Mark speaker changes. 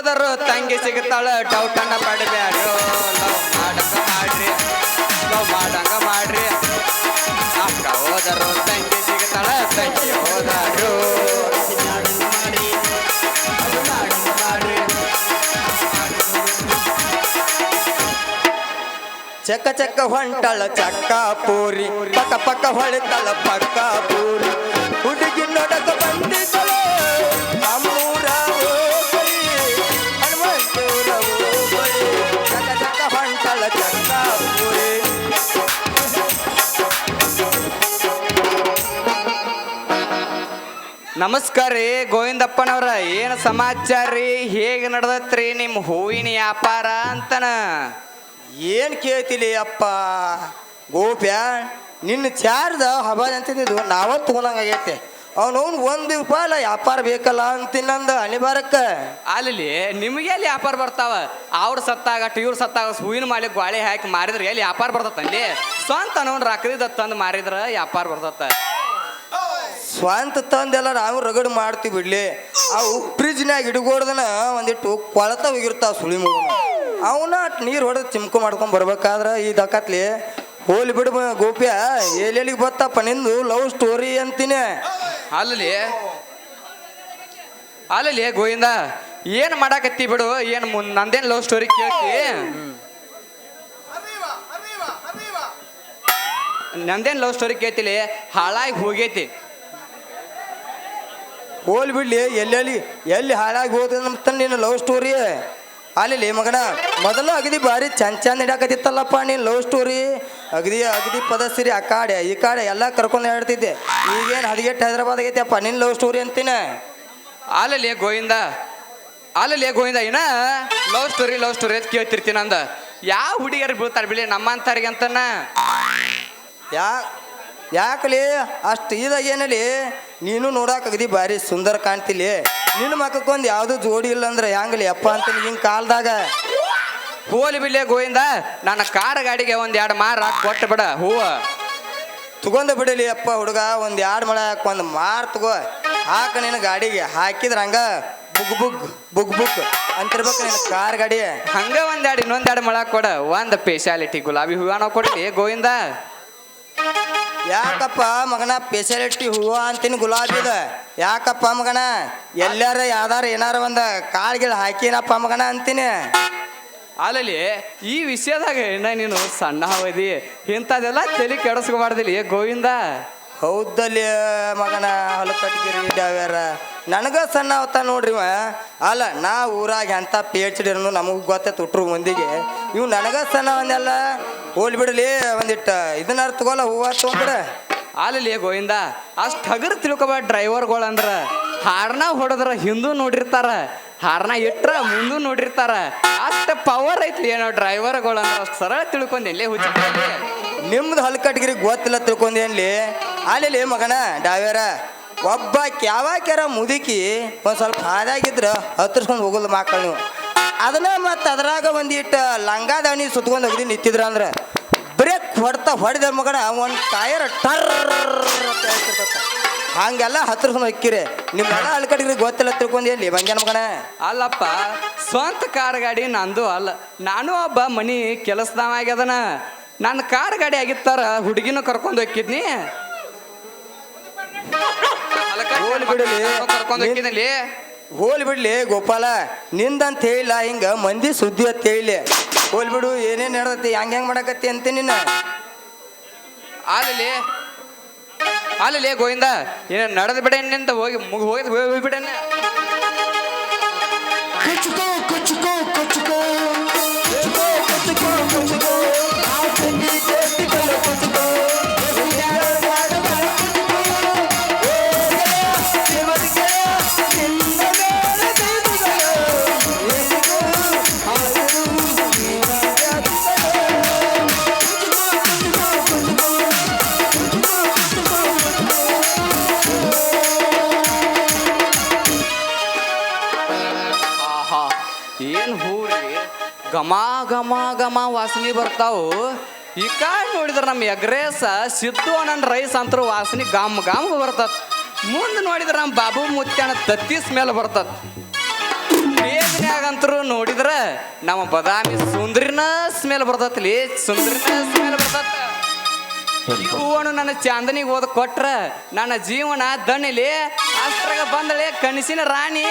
Speaker 1: ಹೋದರು ತಂಗಿ ಸಿಗ್ತಾಳ ಡೌಟ್ ಅನ್ನ ಪಡಬ್ಯಾಡ್ರು. ಲವ್ ಮಾಡಂಗ ಮಾಡ್ರಿ, ಲವ್ ಮಾಡಂಗ ಮಾಡ್ರಿ. ಅಕ್ಕ ಹೋದರು ತಂಗಿ ಸಿಗ್ತಾಳ ತಂಗಿ ಹೋದರು
Speaker 2: ಚಕ್ಕ ಚಕ್ಕ ಹೊಂಟಳ ಚಕ್ಕ ಪೂರಿ ಪಕ್ಕ ಪಕ್ಕ ಹೊಳಿತಳ ಪಕ್ಕ ಪೂರಿ ಹುಡುಗಿ ನೋಡಕ ಬಂದಿದ್ದಳು.
Speaker 1: ನಮಸ್ಕಾರ ರೀ ಗೋವಿಂದಪ್ಪನವ್ರ. ಏನು ಸಮಾಚಾರ ರೀ? ಹೇಗೆ ನಡೆದತ್ರಿ ನಿಮ್ಮ ಹೂವಿನ ವ್ಯಾಪಾರ ಅಂತನ?
Speaker 2: ಏನು ಕೇಳ್ತಿಲಿ ಅಪ್ಪ? ಗೋಪ್ಯ ನಿನ್ನ ಚಾರ್ದ ಹಬ್ಬ ಅಂತಿದ್ದು ನಾವ ತಗೊಂಡಂಗಾಗೈತೆ ಅವನು ಒಂದು ರೂಪಾಯಿ ಅಲ್ಲ ವ್ಯಾಪಾರ ಬೇಕಲ್ಲ ಅಂತಿನ್ನಂದ ಅನಿವಾರ್ಯಕ್ಕ.
Speaker 1: ಅಲ್ಲಿ ನಿಮಗೆ ಎಲ್ಲಿ ವ್ಯಾಪಾರ ಬರ್ತಾವ? ಅವ್ರ ಸತ್ತಾಗ ಇವ್ರ ಸತ್ತಾಗ ಹೂವಿನ ಮಾಲಿ ಗಾಳಿ ಹಾಕಿ ಮಾರಿದ್ರೆ ಎಲ್ಲಿ ವ್ಯಾಪಾರ ಬರ್ತತ್ತ ಅಲ್ಲಿ ಸ್ವಂತ ಅನ್ನೋನ್ ರಕದಿದ ತಂದು ಮಾರಿದ್ರೆ ವ್ಯಾಪಾರ ಬರ್ತತ್ತ
Speaker 2: ಸ್ವಂತ ತಂದೆಲ್ಲ ನಾವು ರಗಡ್ ಮಾಡ್ತೀವಿ ಬಿಡ್ಲಿ. ಅವು ಫ್ರಿಜ್ನಾಗ ಹಿಡ್ಗೋಡ್ದನ ಒಂದಿಟ್ಟು ಕೊಳತ ಹೋಗಿರ್ತಾವ ಸುಳಿ ಮಗನ ಅವನ ನೀರು ಹೊಡೆದು ಚಿಮ್ಕು ಮಾಡ್ಕೊಂಡು ಬರ್ಬೇಕಾದ್ರೆ ಈ ದಕ್ಕತ್ಲಿ ಹೋಲಿ ಬಿಡು ಗೋಪ್ಯ ಎಲ್ಲೆಲ್ಲಿಗೆ ಬತ್ತಪ್ಪ ನಿಂದು ಲವ್ ಸ್ಟೋರಿ ಅಂತೀನಿ.
Speaker 1: ಅಲ್ಲಲಿ ಅಲ್ಲಲಿ ಗೋವಿಂದ, ಏನು ಮಾಡಾಕತ್ತಿ ಬಿಡು, ಏನು ನಂದೇನ್ ಲವ್ ಸ್ಟೋರಿ ಕೇಳ್ತಿ? ನಂದೇನ್ ಲವ್ ಸ್ಟೋರಿ ಕೇಳ್ತಿಲಿ? ಹಾಳಾಗಿ ಹೋಗೈತಿ.
Speaker 2: ಹೋಲಿ ಬಿಡ್ಲಿ ಎಲ್ಲೆಲ್ಲಿ ಎಲ್ಲಿ ಹಾಳಾಗಿ ಹೋದ ಅಂತ ನಿನ್ನ ಲವ್ ಸ್ಟೋರಿ ಅಲ್ಲಿ ಮಗನ ಮೊದಲು ಅಗದಿ ಭಾರಿ ಚಂದ ಚಂದ ಹಿಡಾಕತ್ತಿತ್ತಲ್ಲಪ್ಪ ನೀನು ಲವ್ ಸ್ಟೋರಿ ಅಗದಿ ಅಗದಿ ಪದಸಿರಿ ಆ ಕಾಡೆ ಈ ಕಾಡೆ ಎಲ್ಲ ಕರ್ಕೊಂಡು ಹೇಳ್ತಿದ್ದೆ ಈಗೇನು ಹದಿಗೆಟ್ಟು ಹೈದ್ರಾಬಾದ್ ಆಗೈತೆಪ್ಪ ನಿನ್ನ ಲವ್ ಸ್ಟೋರಿ ಅಂತೀನಿ?
Speaker 1: ಆಲಲ್ಲಿ ಗೋವಿಂದ ಅಲ್ಲಲ್ಲಿ ಗೋವಿಂದ ಏನ ಲವ್ ಸ್ಟೋರಿ ಲವ್ ಸ್ಟೋರಿ ಅಂತ ಕೇಳ್ತಿರ್ತೀನಿ ಅಂದ. ಯಾವ ಹುಡುಗಿಯರು ಬೀಳ್ತಾರೆ ಬಿಳಿ ನಮ್ಮಂತಾರಿಗೆ ಅಂತನ?
Speaker 2: ಯಾ ಯಾಕಲಿ ಅಷ್ಟು ಇದಾಗ ಏನಲಿ? ನೀನು ನೋಡಾಕ ಅಗದಿ ಭಾರಿ ಸುಂದರ ಕಾಣ್ತಿಲಿ ನಿನ್ನ ಮಕ್ಕಕ್ಕೊಂದು ಯಾವುದು ಜೋಡಿ ಇಲ್ಲ ಅಂದ್ರೆ ಹೆಂಗಲಿ? ಅಪ್ಪ ಅಂತ ಹಿಂಗೆ ಕಾಲ್ದಾಗ.
Speaker 1: ಹೋಲಿ ಬಿಲ್ಲೆ ಗೋವಿಂದ, ನನ್ನ ಕಾರ ಗಾಡಿಗೆ ಒಂದ್ ಎರಡು ಮಾರ ಕೊಟ್ಟು ಬಿಡ, ಹೂವ.
Speaker 2: ತಗೊಂಡ ಬಿಡಲಿ ಅಪ್ಪ ಹುಡುಗ, ಒಂದು ಎರಡು ಮಳೆ ಹಾಕಿ ಒಂದು ಮಾರ್ ತಗೋ. ಹಾಕ ನಿನ್ನ ಗಾಡಿಗೆ, ಹಾಕಿದ್ರ ಹಂಗ ಬುಗ್ ಬುಗ್ ಬುಗ್ ಬುಗ್ ಅಂತಿರ್ಬೇಕು ನಿನ್ನ ಕಾರ್ ಗಾಡಿ.
Speaker 1: ಹಂಗ ಇನ್ನೊಂದ್ ಎರಡು ಮಳ ಕೊಡ. ಒಂದ್ ಸ್ಪೆಷಾಲಿಟಿ ಗುಲಾಬಿ ಹೂವ ನಾವು ಕೊಡ್ಲಿ, ಗೋವಿಂದ.
Speaker 2: ಯಾಕಪ್ಪ ಮಗನ ಸ್ಪೆಷಾಲಿಟಿ ಹೂವು ಅಂತೀನಿ ಗುಲಾಬಿದ ಯಾಕಪ್ಪ ಮಗನ? ಎಲ್ಲಾರ ಯಾವ್ದಾರ ಏನಾರ ಒಂದು ಕಾಳ್ಗಿಳ ಹಾಕಿನಪ್ಪ ಮಗನ ಅಂತೀನಿ.
Speaker 1: ಅಲ್ಲಲ್ಲಿ ಈ ವಿಷಯದಾಗ ಏನ ನೀನು ಸಣ್ಣ ಅವಧಿ ಇಂಥದೆಲ್ಲ ತಲೆ ಕೆಡಿಸ್ಕೊಬಾರ್ದಿಲ್ಲ ಗೋವಿಂದ?
Speaker 2: ಹೌದಲ್ಲಿ ಮಗನ ಹೊಲಕಟ್ಟಿಗಿರಿ ಡ್ಯಾವ್ಯಾರ ನನಗ ಸಣ್ಣ ಅವತ್ತ ನೋಡ್ರಿ ಇವ. ಅಲ್ಲ ನಾ ಊರಾಗ ಎಂಥ ಪಿ ಎಚ್ ಡಿ ನಮಗೆ ಗೊತ್ತೈತೆ ಹುಟ್ರು ಮಂದಿಗೆ. ಇವು ನನಗ ಸಣ್ಣ ಒಂದೆಲ್ಲ ಹೋಲ್ ಬಿಡಲಿ ಒಂದಿಟ್ಟು. ಇದನ್ನ ತಗೋಲ್ಲ ಹೂವ ತೊಗೊಂಬಿಡ
Speaker 1: ಅಲ್ಲಿ ಗೋವಿಂದ ಅಷ್ಟು ಹಗರ್ ತಿಳ್ಕೊಬ ಡ್ರೈವರ್ಗಳು ಅಂದ್ರ. ಹಾರ್ನ ಹೊಡೆದ್ರ ಹಿಂದೂ ನೋಡಿರ್ತಾರ ಹಾರ್ನ ಇಟ್ರ ಮುಂದೂ ನೋಡಿರ್ತಾರ. ಅಷ್ಟ ಪವರ್ ಐತಿ ಏನೋ ಡ್ರೈವರ್ಗಳು ಅಂದ್ರ ಅಷ್ಟು ಸರಳ ತಿಳ್ಕೊಂಡಿ ಹುಚ್ಚ
Speaker 2: ನಿಮ್ದು ಹಲ್ಕಟ್ಗಿರಿ ಗೊತ್ತಿಲ್ಲ ತಿಳ್ಕೊಂಡೇನ್ಲಿ ಅಲ್ಲಿ. ಮಗನ ಡಾವೇರ ಒಬ್ಬ ಕ್ಯಾವಾಕ್ಯಾರ ಮುದುಕಿ ಒಂದು ಸ್ವಲ್ಪ ಹಾದಾಗಿದ್ರ ಹತ್ತಿರ್ಸ್ಕೊಂಡು ಹೋಗೋದು ಮಕ್ಕಳು ನೀವು ಅದನ್ನ ಮತ್ತು ಅದ್ರಾಗ ಒಂದಿಟ್ಟು ಲಂಗ ದಾಣಿ ಸುತ್ಕೊಂಡು ಹೋಗಿದ್ದು ನಿಂತಿದ್ರ ಅಂದ್ರೆ. ಬ್ರೇಕ್ ಹೊಡ್ತಾ ಹೊಡೆದ ಮಗನ ಒಂದು ಟೈರ್ ಟರ್ ಹಂಗೆಲ್ಲ ಹತ್ರ ಹೊಕ್ಕಿರಿ ಹೋಗ್ಕಿರಿ ನಿಮ್ಮೆಲ್ಲ ಹಲ್ಕಟ್ಗಿರಿ ಗೊತ್ತಿಲ್ಲ ಎಲ್ಲಿ ಬಂಗೆ ಮಗನ?
Speaker 1: ಅಲ್ಲಪ್ಪ ಸ್ವಂತ ಕಾರ್ ಗಾಡಿ ನಂದು ಅಲ್ಲ. ನಾನು ಒಬ್ಬ ಮನಿ ಕೆಲಸದವ ಆಗ್ಯದನ ನನ್ನ ಕಾರ್ ಗಾಡಿ ಆಗಿತ್ತಾರ ಹುಡುಗಿನೂ ಕರ್ಕೊಂಡು
Speaker 2: ಹೋಕ್ಕಿದ್ನಿ.
Speaker 1: ಕರ್ಕೊಂಡು ಹೋಗಿದ್ದಲ್ಲಿ
Speaker 2: ಹೋಲ್ ಬಿಡ್ಲಿ ಗೋಪಾಲ ನಿಂದಂತ ಹೇಳಿಲ್ಲ ಹಿಂಗ ಮಂದಿ ಸುದ್ದಿ ಅಂತ ಹೇಳಿ ಹೋಲ್ ಬಿಡು ಏನೇನ್ ನಡೆದತಿ ಹೆಂಗ್ ಹೆಂಗ್ ಮಾಡಕತ್ತಿ ಅಂತ ನಿನ್ನ?
Speaker 1: ಆಲಲಿ ಆಲಲಿ ಗೋವಿಂದ ಏನ ನಡೆದ ಬಿಡ ನಿಂದ ಹೋಗಿ ಮುಗಿ ಹೋಗಿ ಹೋಗಿ ಬಿಡನ ಘಮ ಘಮ ಘಮ ವಾಸನೆ ಬರ್ತಾವು. ಈ ಕಾಯಿ ನೋಡಿದ್ರೆ ನಮ್ಮ ಎಗ್ರೇಸ ಸಿದ್ದು ನನ್ನ ರೈಸ್ ಅಂತರೂ ವಾಸನೆ ಗಾಮ್ ಗಾಮ್ ಬರ್ತದ ಮುಂದೆ ನೋಡಿದ್ರೆ ನಮ್ಮ ಬಾಬು ಮುತ್ಯಾನ ತತ್ತಿ ಸ್ಮೆಲ್ ಬರ್ತದ
Speaker 3: ಬೇಗನ್ಯಾಗಂತರೂ ನೋಡಿದ್ರೆ ನಮ್ಮ ಬದಾಮಿ ಸುಂದ್ರಿನ ಸ್ಮೆಲ್ ಬರ್ತತ್ಲಿ ಸುಂದ್ರಿನ ಸ್ಮೆಲ್ ಬರ್ತತ್. ಹೂವನು ನನ್ನ ಚಾಂದನಿಗೆ ಓದ ಕೊಟ್ರ ನನ್ನ ಜೀವನ ದಣಿಲಿ ಅಷ್ಟ್ರಾಗ ಬಂದಳೆ ಕನಸಿನ ರಾಣಿ.